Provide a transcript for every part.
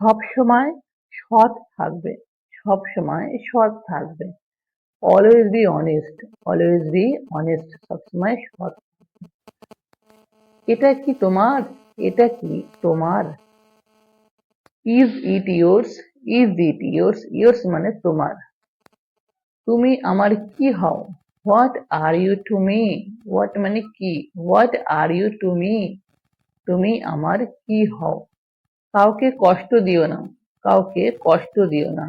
সব সময় সৎ থাকবে, সব সময় সৎ থাকবে। Always be honest always be honest সবসময় সৎ। এটা কি তোমার? এটা কি তোমার? Is it yours is it yours yours মানে তোমার। তুমি আমার কি হও? What are you to me what মানে কি? What are you to me তুমি আমার কি হও? কাউকে কষ্ট দিও না, কাউকে কষ্ট দিও না।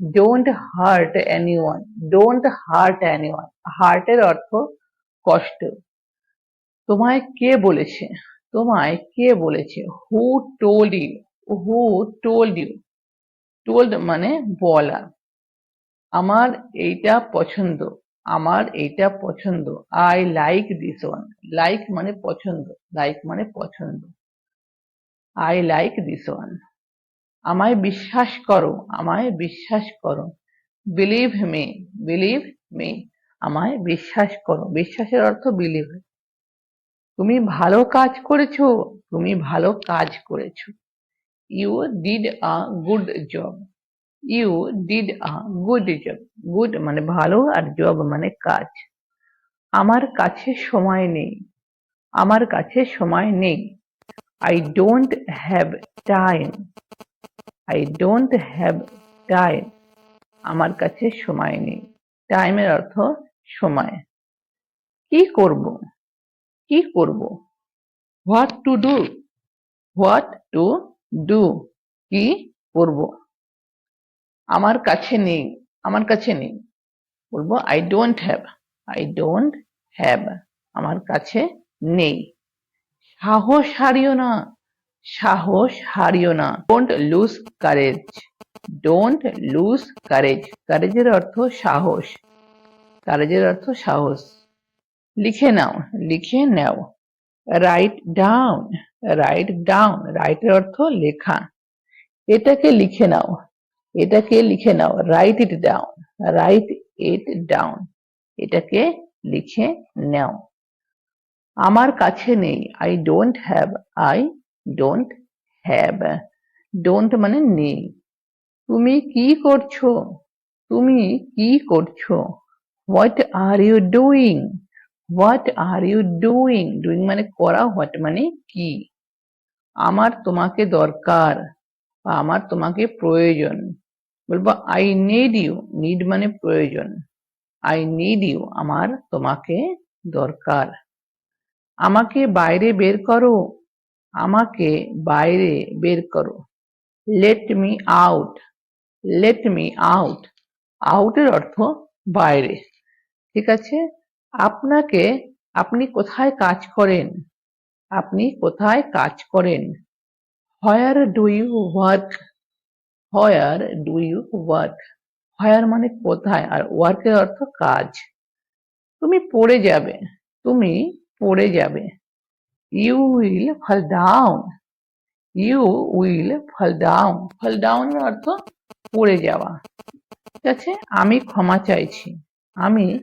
Don't hurt anyone don't hurt anyone হার্টের অর্থ কষ্ট। তোমায় কে বলেছে? তোমায় কে বলেছে? Who told you who told you told মানে বলা। আমার এইটা পছন্দ, আমার এইটা পছন্দ। I like this one like মানে পছন্দ লাইক মানে পছন্দ। আই লাইক দিস ওয়ান আমায় বিশ্বাস করো, আমায় বিশ্বাস করো। বিলিভ মি বিলিভ মি আমায় বিশ্বাস করো। বিশ্বাসের অর্থ বিলিভ তুমি ভালো কাজ করেছ, তুমি ভালো কাজ করেছ। You did a good job you did a good job good মানে ভালো আর জব মানে কাজ। আমার কাছে সময় নেই। আমার কাছে সময় নেই। I don't have time I don't have time আমার কাছে সময় নেই। টাইমের অর্থ সময়। কি করব? কি করব? What to do what to do কি করব? আমার কাছে নেই। আমার কাছে নেই। বলব I don't have I don't have আমার কাছে নেই। সাহস হারিও না, সাহস হারিও না। Don't lose courage don't lose courage কারেজের অর্থ সাহস। কারেজের অর্থ সাহস। লিখে নাও লিখে নাও। রাইট ডাউন রাইট ডাউন রাইটের অর্থ লেখা। এটাকে লিখে নাও। এটাকে লিখে নাও। Write it down write it down এটাকে লিখে নাও। আমার কাছে নেই। I don't have I don't have don't মানে নেই। তুমি কি করছ? তুমি কি করছ? What are you doing what are you doing doing মানে করা হোয়াট মানে কি? আমার তোমাকে দরকার বা আমার তোমাকে প্রয়োজন। বলব আই নিড ইউ নিড মানে প্রয়োজন। আই নিড ইউ আমার তোমাকে দরকার। আমাকে বাইরে বের করো। আমাকে বাইরে বের করো। Let me out let me out আউটের অর্থ বাইরে। ঠিক আছে? আপনাকে, আপনি কোথায় কাজ করেন? আপনি কোথায় কাজ করেন? Where do you work where do you work where মানে কোথায়? আর ওয়ার্কের অর্থ কাজ। তুমি পড়ে যাবে। তুমি পড়ে যাবে। You will fall down you will fall down fall ডাউনের অর্থ পড়ে যাওয়া। ঠিক আছে? আমি ক্ষমা চাইছি। আমি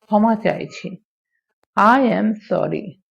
ক্ষমা চাইছি। I am sorry